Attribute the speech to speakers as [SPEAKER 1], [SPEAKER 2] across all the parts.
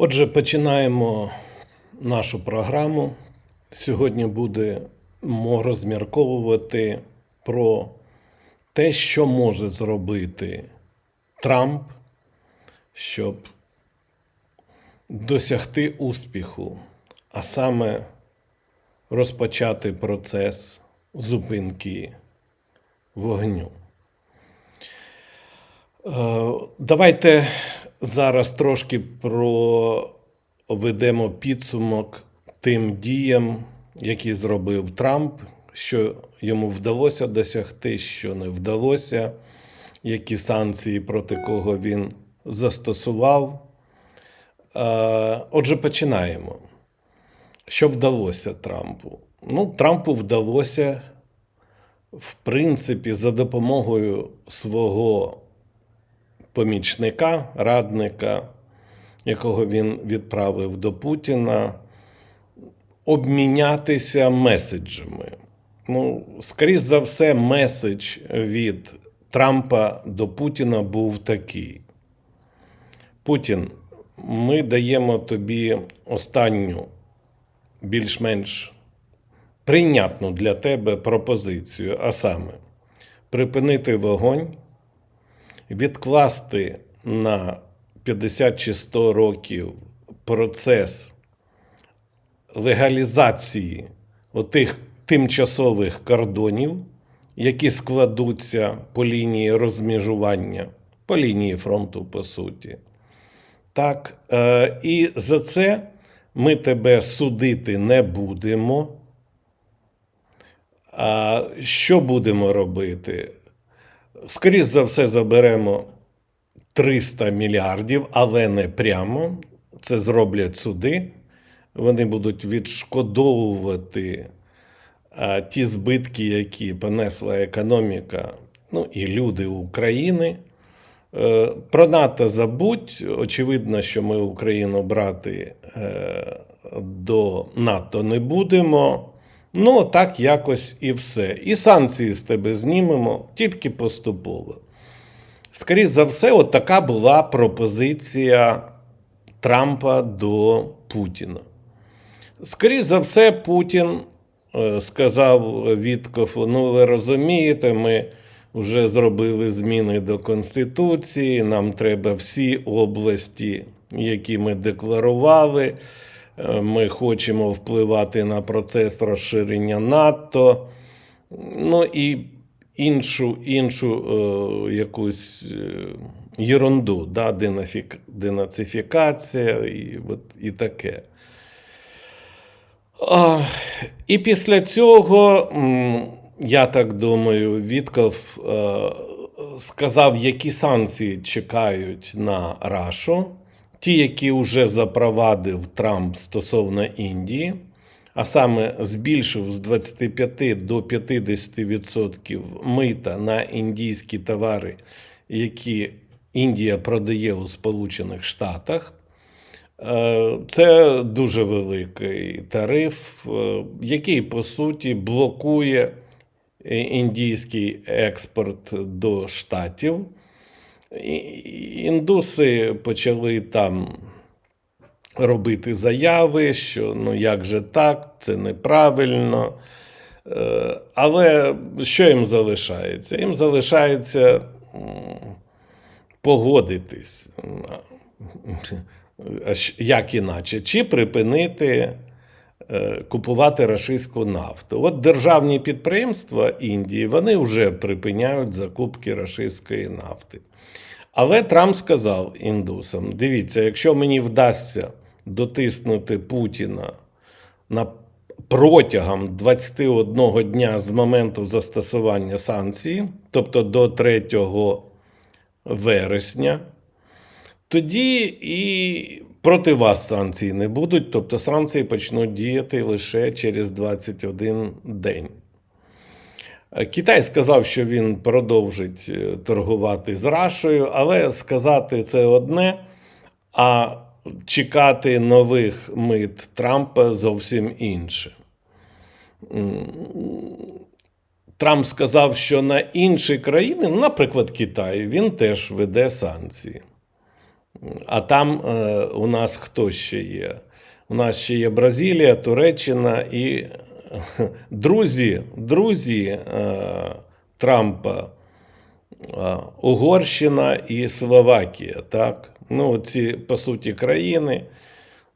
[SPEAKER 1] Отже, починаємо нашу програму. Сьогодні будемо розмірковувати про те, що може зробити Трамп, щоб досягти успіху, а саме розпочати процес зупинки вогню. Е, Давайте зараз трошки проведемо підсумок тим діям, які зробив Трамп, що йому вдалося досягти, що не вдалося, які санкції проти кого він застосував. Е, Отже, починаємо. Що вдалося Трампу? Ну, Трампу вдалося, в принципі, за допомогою свого помічника, радника, якого він відправив до Путіна, обмінятися меседжами. Ну, скоріш за все, меседж від Трампа до Путіна був такий: Путін, ми даємо тобі останню, більш-менш прийнятну для тебе пропозицію, а саме припинити вогонь відкласти на 50 чи 100 років процес легалізації отих тимчасових кордонів, які складуться по лінії розмежування, по лінії фронту, по суті. Так, е, і за це ми тебе судити не будемо. А що будемо робити? Скоріше за все, заберемо 300 мільярдів, але не прямо. Це зроблять суди. Вони будуть відшкодовувати а, ті збитки, які понесла економіка, ну і люди України. Е, Про НАТО забудь. Очевидно, що ми Україну брати е, до НАТО не будемо. Ну, так якось і все. І санкції з тебе знімемо тільки поступово. Скоріше за все, от така була пропозиція Трампа до Путіна. Скоріше за все, Путін е, сказав Віткофу: ну, ви розумієте, ми вже зробили зміни до Конституції, нам треба всі області, які ми декларували. Е, Ми хочемо впливати на процес розширення НАТО. Ну і іншу, іншу е, якусь е, єрунду, да, денафік, денацифікація і, от, і таке. А, і після цього, я так думаю, Вітков е, сказав, які санкції чекають на Рашу, ті, які вже запровадив Трамп стосовно Індії, а саме збільшив з 25 до 50% мита на індійські товари, які Індія продає у Сполучених Штатах. Е, Це дуже великий тариф, е, який по суті блокує індійський експорт до Штатів. Індуси почали там робити заяви, що ну як же так, це неправильно. Е, Але що їм залишається? Їм залишається погодитись. Як іначе? Чи припинити е, купувати рашистську нафту? От державні підприємства Індії вони вже припиняють закупки рашистської нафти. Але Трамп сказав індусам: дивіться, якщо мені вдасться дотиснути Путіна на протягом 21 дня з моменту застосування санкцій, тобто до 3 вересня, тоді і проти вас санкцій не будуть, тобто санкції почнуть діяти лише через 21 день. Е, Китай сказав, що він продовжить е, торгувати з Рашою, але сказати це одне, а чекати нових мит Трампа зовсім інше. Трамп сказав, що на інші країни, наприклад, Китай, він теж веде санкції. А там е, у нас хто ще є? У нас ще є Бразилія, Туреччина і друзі, друзі е, Трампа, е, Угорщина і Словакія. Так? Ну, ці, по суті, країни,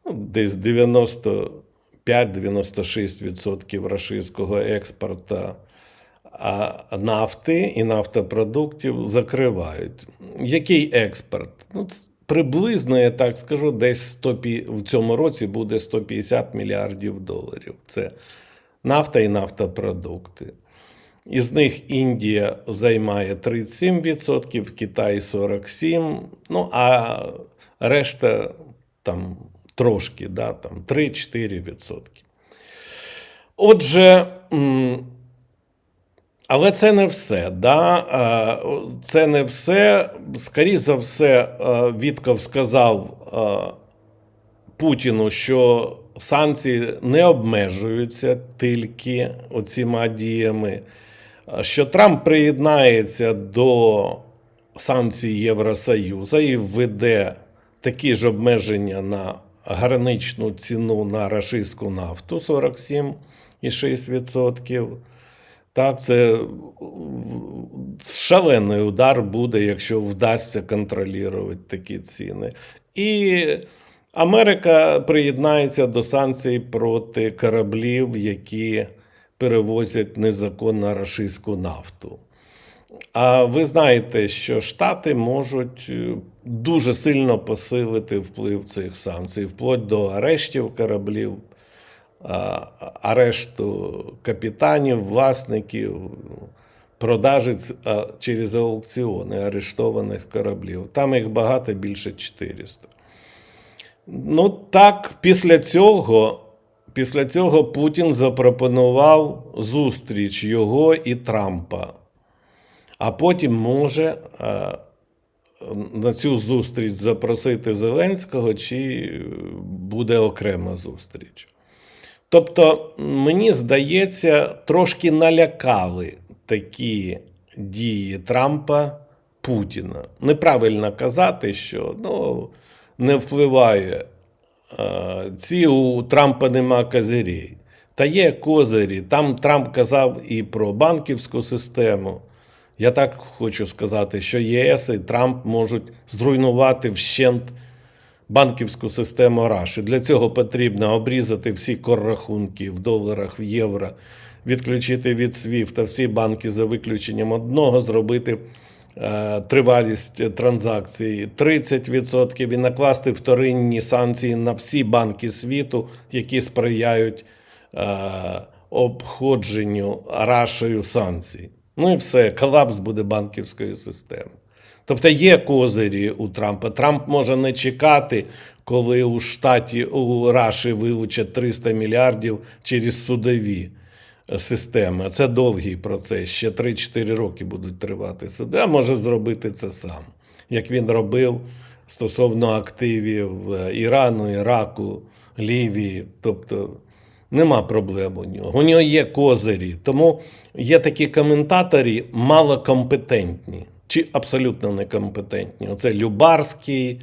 [SPEAKER 1] ну, десь 95-96% рашистського експорту а нафти і нафтопродуктів закривають. Який експорт? Ну, приблизно, я так скажу, десь 100, в цьому році буде 150 мільярдів доларів. Це нафта і нафтопродукти. Із них Індія займає 37%, Китай 47%, ну а решта там трошки, да, там 3-4%. Отже, але це не все. Да? Це не все. Скоріше за все, е, Вітков сказав е, Путіну, що санкції не обмежуються тільки оціма діями, що Трамп приєднається до санкцій Євросоюзу і введе такі ж обмеження на граничну ціну на рашистську нафту 47,6%. Так, це шалений удар буде, якщо вдасться контролювати такі ціни. І Америка приєднається до санкцій проти кораблів, які перевозять незаконно рашистську нафту. А ви знаєте, що Штати можуть е, дуже сильно посилити вплив цих санкцій, вплоть до арештів кораблів, арешту капітанів, власників, продажі через аукціони арештованих кораблів. Там їх багато більше 400. Ну так, після цього, після цього Путін запропонував зустріч його і Трампа. А потім може на цю зустріч запросити Зеленського, чи буде окрема зустріч. Тобто, мені здається, трошки налякали такі дії Трампа Путіна. Неправильно казати, що ну, не впливає е, ці у Трампа нема козирей. Та є козирі. Там Трамп казав і про банківську систему. Я так хочу сказати, що ЄС і Трамп можуть зруйнувати вщент банківську систему Раші. Для цього потрібно обрізати всі коррахунки в доларах, в євро, відключити від SWIFT всі банки за виключенням одного, зробити е, тривалість транзакцій 30% і накласти вторинні санкції на всі банки світу, які сприяють е, обходженню Рашею санкцій. Ну і все, колапс буде банківської системи. Тобто є козирі у Трампа. Трамп може не чекати, коли у штаті у Раші вилучать 300 мільярдів через судові е, системи. Це довгий процес. Ще 3-4 роки будуть тривати суди. А може зробити це сам, як він робив стосовно активів е, Ірану, Іраку, Лівії. Тобто Нема проблем у нього. У нього є козирі. Тому є такі коментаторі малокомпетентні чи абсолютно некомпетентні. Оце Любарський,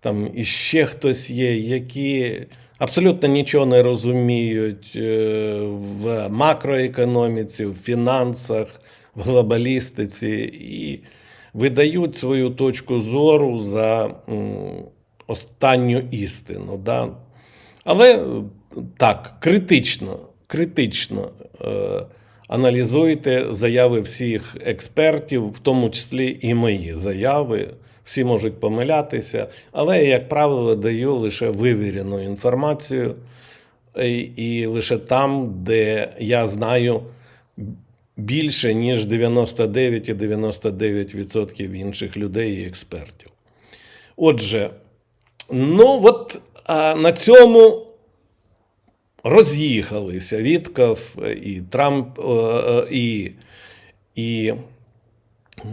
[SPEAKER 1] там іще хтось є, які абсолютно нічого не розуміють е, в макроекономіці, в фінансах, в глобалістиці і видають свою точку зору за останню істину. Да? Але так, критично, критично е, аналізуйте заяви всіх експертів, в тому числі і мої заяви. Всі можуть помилятися, але я, як правило, даю лише вивірену інформацію, і, і лише там, де я знаю більше, ніж 99,99% інших людей і експертів. Отже, ну от а, на цьому роз'їхалися Вітков і Трамп, е, е, і, і е,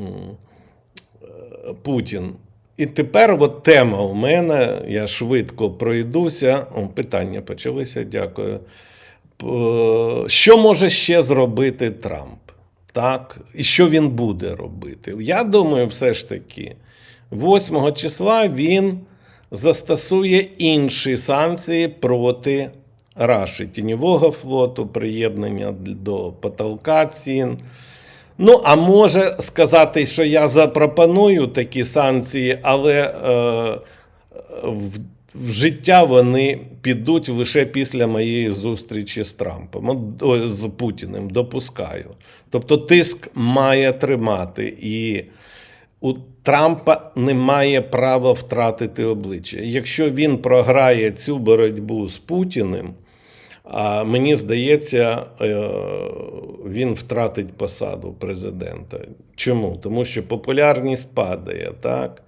[SPEAKER 1] Путін. І тепер от тема у мене, я швидко пройдуся. О, питання почалися, дякую. Що може ще зробити Трамп? Так, і що він буде робити? Я думаю, все ж таки, 8 числа він застосує інші санкції проти Раші, тіньового флоту, приєднання до потолка цін. Ну, а може сказати, що я запропоную такі санкції, але е, в, в життя вони підуть лише після моєї зустрічі з Трампом, о, з Путіним, допускаю. Тобто тиск має тримати, і у Трампа немає права втратити обличчя. Якщо він програє цю боротьбу з Путіним, а мені здається, е, він втратить посаду президента. Чому? Тому що популярність падає, так?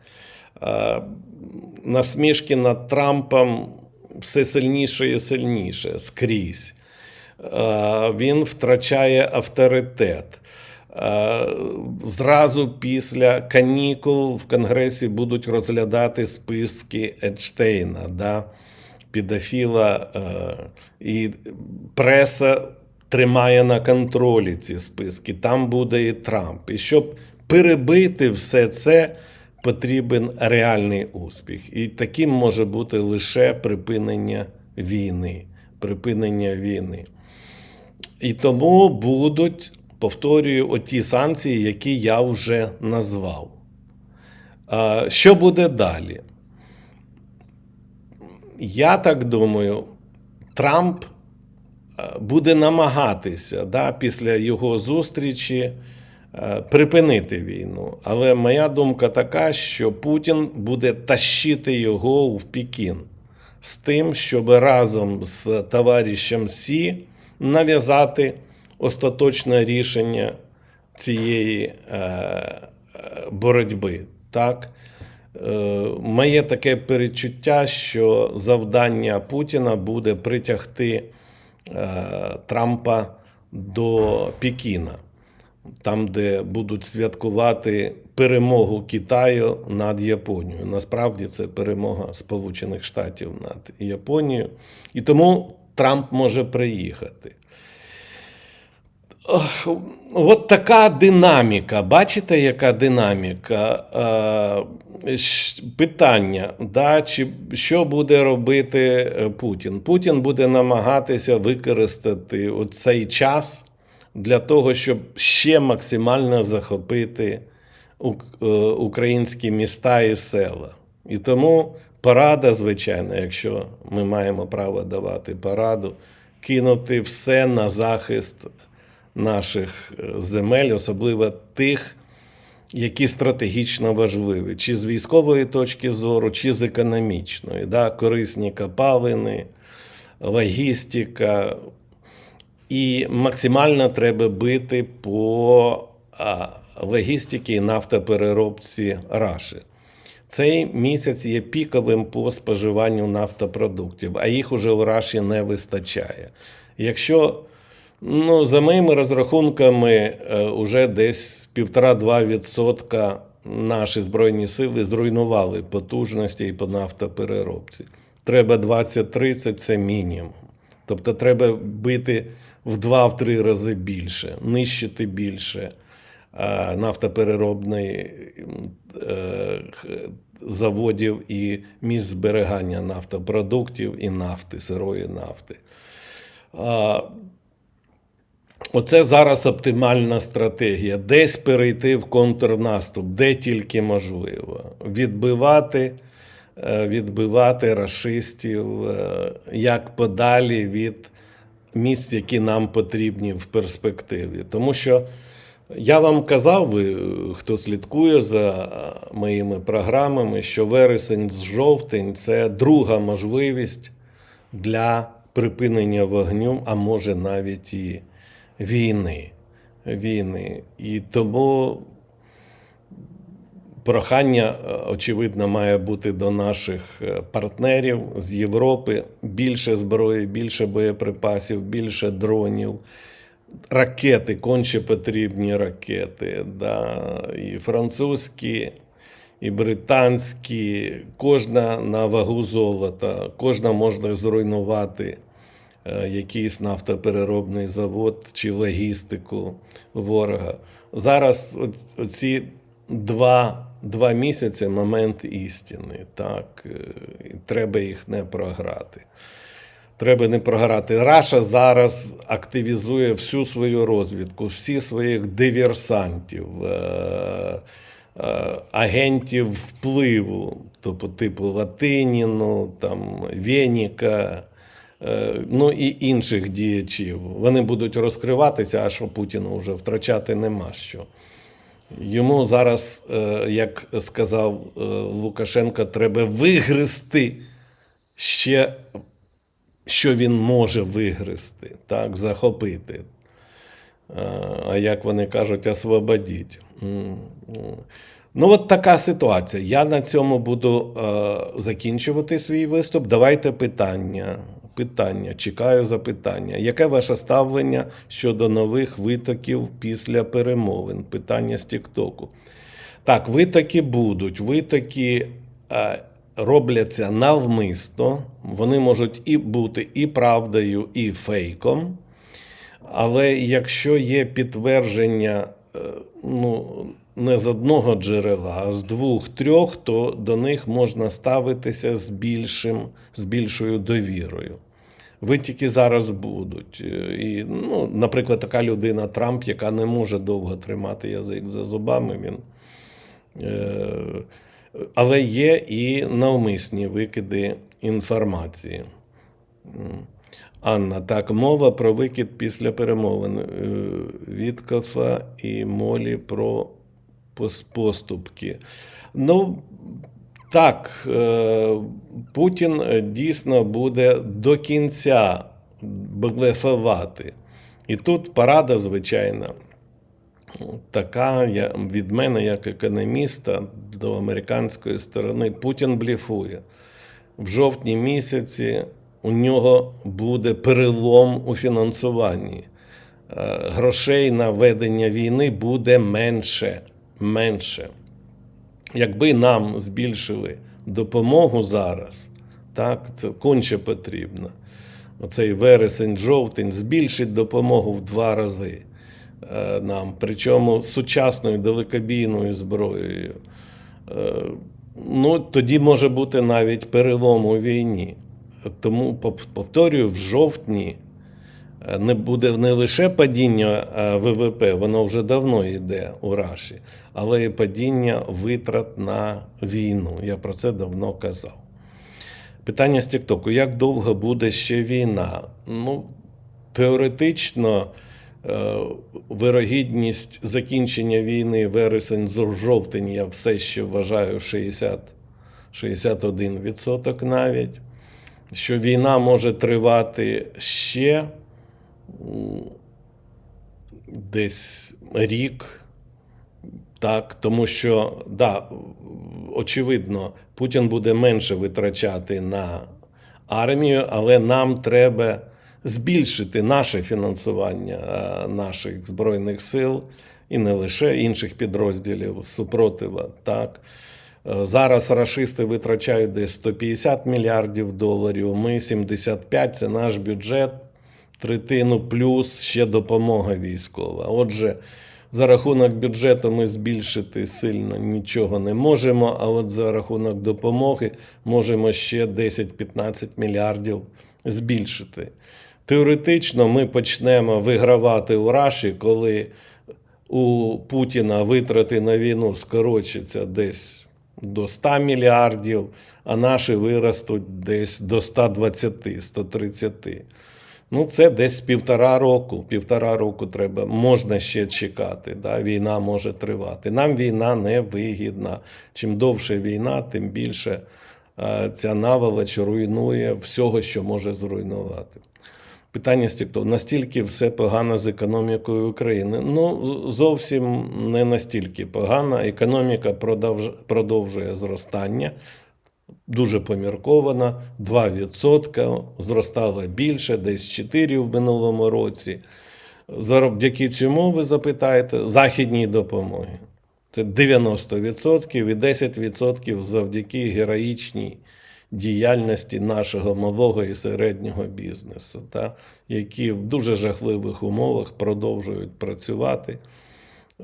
[SPEAKER 1] Насмішки над Трампом все сильніше і сильніше скрізь. Він втрачає авторитет. Зразу після канікул в Конгресі будуть розглядати списки Епштейна, да? Підофіла, е, і преса тримає на контролі ці списки. Там буде і Трамп. І щоб перебити все це, потрібен реальний успіх. І таким може бути лише припинення війни. Припинення війни. І тому будуть, повторюю, оті санкції, які я вже назвав. Що буде далі? Я так думаю, Трамп е, буде намагатися да, після його зустрічі е, припинити війну. Але моя думка така, що Путін буде тащити його в Пекін з тим, щоб разом з товаришем Сі нав'язати остаточне рішення цієї е, боротьби. Так? Е, Моє таке перечуття, що завдання Путіна буде притягти е, Трампа до Пекіна, там, де будуть святкувати перемогу Китаю над Японією. Насправді це перемога Сполучених Штатів над Японією. І тому Трамп може приїхати. От така динаміка. Бачите, яка динаміка? Е, Питання, да, чи що буде робити е, Путін? Путін буде намагатися використати цей час для того, щоб ще максимально захопити е, українські міста і села. І тому порада, звичайно, якщо ми маємо право давати пораду, кинути все на захист наших е, земель, особливо тих, які стратегічно важливі, чи з військової точки зору, чи з економічної, да? корисні копалини, логістика. І максимально треба бити по логістиці і нафтопереробці Раші. Цей місяць є піковим по споживанню нафтопродуктів, а їх уже в Раші не вистачає. Якщо ну, за моїми розрахунками, е, уже десь 1,5-2% наші Збройні сили зруйнували потужності і по нафтопереробці. Треба 20-30 це мінімум. Тобто треба бити в 2-3 рази більше, нищити більше е, нафтопереробної е, заводів і місць зберігання нафтопродуктів і нафти, сирої нафти. Оце зараз оптимальна стратегія. Десь перейти в контрнаступ, де тільки можливо. Відбивати, е, відбивати рашистів е, як подалі від місць, які нам потрібні в перспективі. Тому що я вам казав, ви, е, хто слідкує за моїми програмами, що вересень з жовтень це друга можливість для припинення вогню, а може навіть і війни. війни. І тому прохання, е, очевидно, має бути до наших е, партнерів з Європи: більше зброї, більше боєприпасів, більше дронів. Ракети, конче потрібні ракети, да, і французькі, і британські, кожна на вагу золота, кожна можна зруйнувати якийсь нафтопереробний завод чи логістику ворога. Зараз оці два, два місяці момент істини. Так? Е, і Треба їх не програти. Треба не програти. Раша зараз активізує всю свою розвідку, всі своїх диверсантів, е, е, агентів впливу, тобто типу Латиніну, там, Веніка, е, ну і інших діячів. Вони будуть розкриватися, а що Путіну вже втрачати нема що. Йому зараз, е, як сказав е, Лукашенко, треба вигризти ще, що він може вигризти, так, захопити. Е, А як вони кажуть, освободіть. Ну, от така ситуація. Я на цьому буду е, закінчувати свій виступ. Давайте питання. Питання. Чекаю запитання. Яке ваше ставлення щодо нових витоків після перемовин? Питання з Тіктоку. Так, витоки будуть. Витоки е, робляться навмисно. Вони можуть і бути і правдою, і фейком. Але якщо є підтвердження е, ну, не з одного джерела, а з двох-трьох, то до них можна ставитися з, більшим, з більшою довірою. Витіки зараз будуть. Е, І, ну, наприклад, така людина Трамп, яка не може довго тримати язик за зубами, він. Е, але є і навмисні викиди інформації. Анна, так, мова про викид після перемовин е, Віткофа і Молі про поступки. Ну, так, е, Путін е, дійсно буде до кінця блефувати. І тут порада, звичайно, така від мене, як економіста, до американської сторони, Путін блефує. В жовтні місяці у нього буде перелом у фінансуванні. Е, Грошей на ведення війни буде менше. менше. Якби нам збільшили допомогу зараз, так, це конче потрібно. Оцей вересень, жовтень збільшить допомогу в два рази е, нам, причому сучасною далекобійною зброєю. Е, Ну, тоді може бути навіть перелом у війні. Тому повторюю, в жовтні не буде не лише падіння е, ВВП, воно вже давно йде у Раші, але і падіння витрат на війну. Я про це давно казав. Питання з Тіктоку: як довго буде ще війна? Ну, теоретично, е, вирогідність закінчення війни вересень з жовтень я все ще вважаю 60, 61% навіть. Що війна може тривати ще десь рік, так, тому що, да, очевидно, Путін буде менше витрачати на армію, але нам треба збільшити наше фінансування е, наших збройних сил і не лише інших підрозділів супротива. Так. Е, Зараз рашисти витрачають десь 150 мільярдів доларів. Ми 75, це наш бюджет, третину плюс ще допомога військова. Отже, за рахунок бюджету ми збільшити сильно нічого не можемо, а от за рахунок допомоги можемо ще 10-15 мільярдів збільшити. Теоретично ми почнемо вигравати у Раші, коли у Путіна витрати на війну скорочаться десь до 100 мільярдів, а наші виростуть десь до 120-130. Ну, це десь півтора року. Півтора року треба, можна ще чекати. Да? Війна може тривати. Нам війна не вигідна. Чим довше війна, тим більше е, ця наволоч руйнує всього, що може зруйнувати. Питання TikTok. Настільки все погано з економікою України? Ну, зовсім не настільки погано. Економіка продовж- продовжує зростання. Дуже поміркована, 2%, зростало більше, десь 4% в минулому році. Завдяки чому ви запитаєте? Західній допомоги. Це 90% і 10% завдяки героїчній діяльності нашого малого і середнього бізнесу, та, які в дуже жахливих умовах продовжують працювати.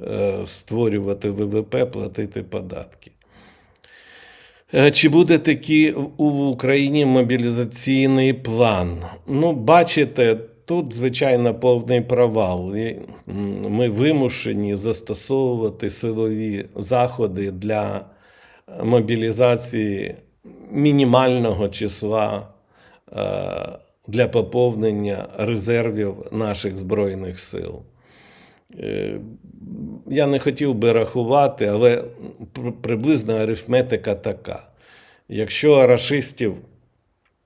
[SPEAKER 1] е, створювати ВВП, платити податки. Е, Чи буде такий у Україні мобілізаційний план? Ну, бачите, тут, звичайно, повний провал. Ми вимушені застосовувати силові заходи для мобілізації мінімального числа е, для поповнення резервів наших Збройних сил. Е, Я не хотів би рахувати, але при- приблизна арифметика така. Якщо рашистів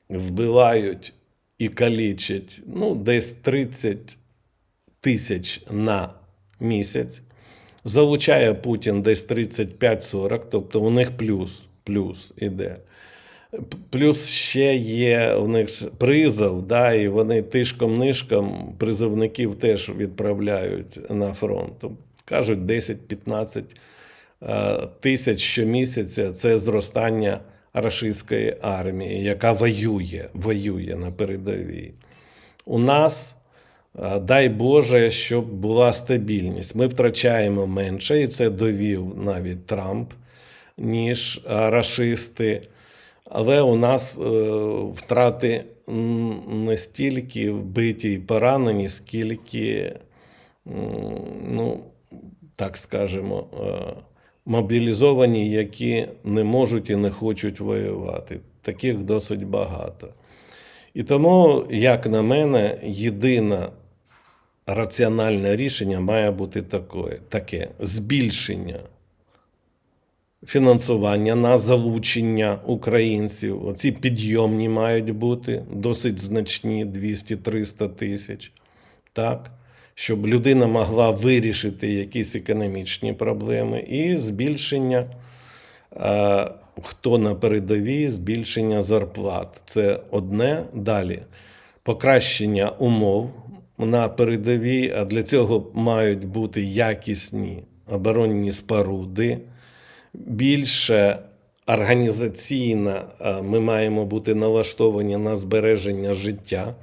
[SPEAKER 1] вбивають і калічать ну, десь 30 тисяч на місяць, залучає Путін десь 35-40, тобто у них плюс, плюс іде. Плюс ще є у них призов, да, і вони тишком-нишком призовників теж відправляють на фронт. Тобто, Кажуть, 10-15 е, тисяч щомісяця це зростання рашистської армії, яка воює, воює на передовій. У нас, е, дай Боже, щоб була стабільність. Ми втрачаємо менше, і це довів навіть Трамп, ніж е, рашисти. Але у нас е, втрати не стільки вбиті і поранені, скільки, ну, так скажемо, е, мобілізовані, які не можуть і не хочуть воювати. Таких досить багато. І тому, як на мене, єдине раціональне рішення має бути таке, таке збільшення фінансування на залучення українців. Оці підйомні мають бути досить значні 200-300 тисяч. Так? Щоб людина могла вирішити якісь економічні проблеми, і збільшення, е, хто на передовій, збільшення зарплат. Це одне далі. Покращення умов на передовій, а для цього мають бути якісні оборонні споруди більше організаційно е, ми маємо бути налаштовані на збереження життя.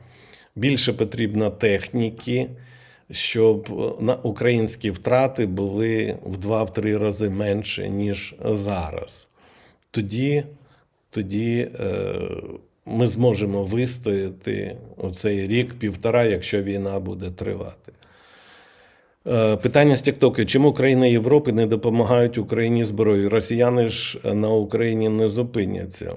[SPEAKER 1] Більше потрібно техніки, щоб е, на українські втрати були в 2-3 рази менше, ніж зараз. Тоді, тоді е, ми зможемо вистояти оцей рік-півтора, якщо війна буде тривати. Е, Питання з Тіктоку. Чому країни Європи не допомагають Україні зброєю? Росіяни ж на Україні не зупиняться.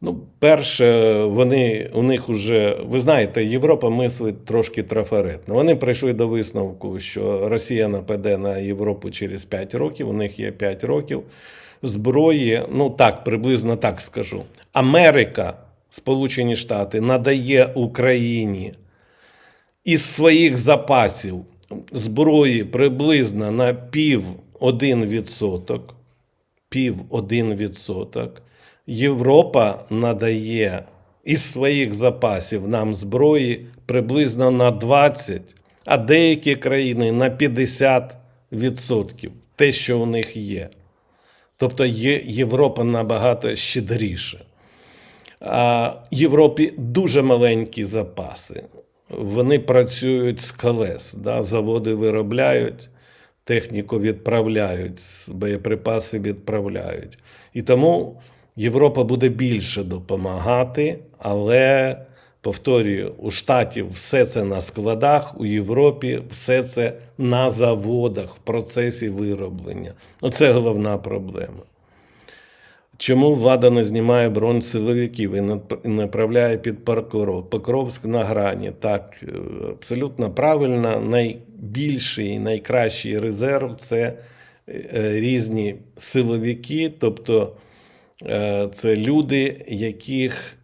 [SPEAKER 1] Ну, перше, вони у них уже, ви знаєте, Європа мислить трошки трафаретно. Вони прийшли до висновку, що Росія нападе на Європу через 5 років. У них є 5 років зброї. Ну так, приблизно так скажу. Америка, Сполучені Штати, надає Україні із своїх запасів зброї приблизно на пів один відсоток, пів один відсоток. Європа надає із своїх запасів нам зброї приблизно на 20, а деякі країни на 50 відсотків те, що у них є. Тобто є Європа набагато щедріша. А Європі дуже маленькі запаси. Вони працюють з колес, да? заводи виробляють, техніку відправляють, боєприпаси відправляють. І тому Європа буде більше допомагати, але, повторюю, у Штатів все це на складах, у Європі все це на заводах в процесі вироблення. Оце головна проблема. Чому влада не знімає бронь силовиків і направляє під Покров? Покровськ на грані. Так, е, абсолютно правильно. Найбільший і найкращий резерв це е, різні силовики, тобто е, це люди, яких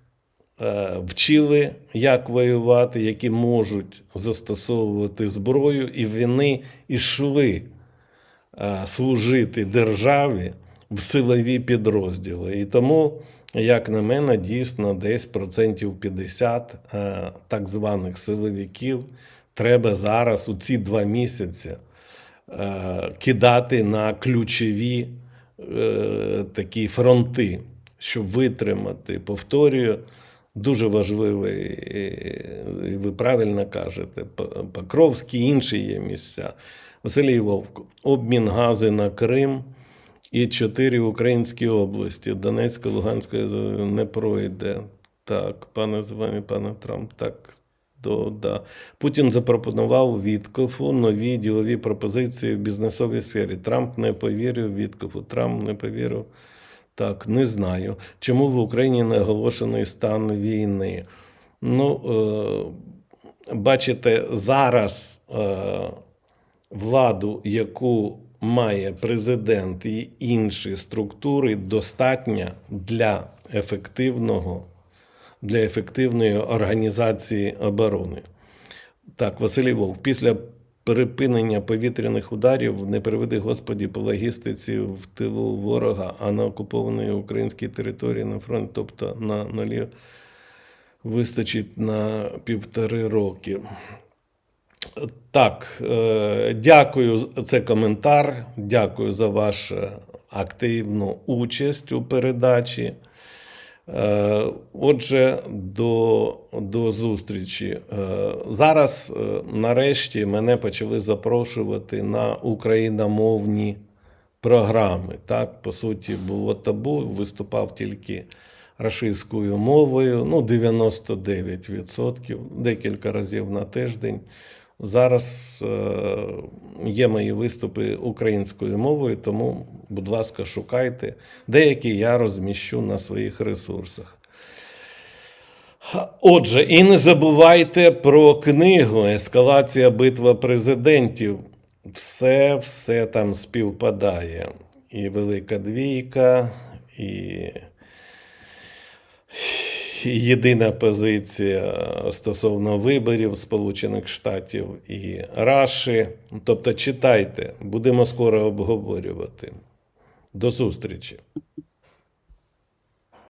[SPEAKER 1] вчили, як воювати, які можуть застосовувати зброю, і вони йшли служити державі в силові підрозділи. І тому, як на мене, дійсно десь процентів 50 е, так званих силовиків треба зараз у ці два місяці е, кидати на ключові е, такі фронти, щоб витримати, повторюю, Дуже важливий, ви правильно кажете, П- Покровський, інші є місця. Василій Вовк, обмін гази на Крим і чотири українські області. Донецька, Луганська не пройде. Так, пане Звані, пане Трамп, так. То, да. Путін запропонував Віткофу нові ділові пропозиції в бізнесовій сфері. Трамп не повірив Віткофу. Трамп не повірив. Так, не знаю. Чому в Україні не оголошений стан війни? Ну, е, бачите, зараз е, владу, яку має президент і інші структури, достатня для ефективного, для ефективної організації оборони. Так, Василій Вовк, після припинення повітряних ударів не приведи Господі по логістиці в тилу ворога, а на окупованій українській території на фронті, тобто на нулі, вистачить на півтори роки. Так, е, дякую. за- коментар. Дякую за вашу активну участь у передачі. Е, Отже, до, до зустрічі. Е, Зараз, нарешті, мене почали запрошувати на україномовні програми. Так, по суті, було табу, виступав тільки рашистською мовою, ну, 99%, декілька разів на тиждень. Зараз е, є мої виступи українською мовою, тому, будь ласка, шукайте. Деякі я розміщу на своїх ресурсах. Отже, і не забувайте про книгу Ескалація битва президентів. Все, все там співпадає. І Велика Двійка, і єдина позиція стосовно виборів Сполучених Штатів і Раші. Тобто читайте, будемо скоро обговорювати. До зустрічі!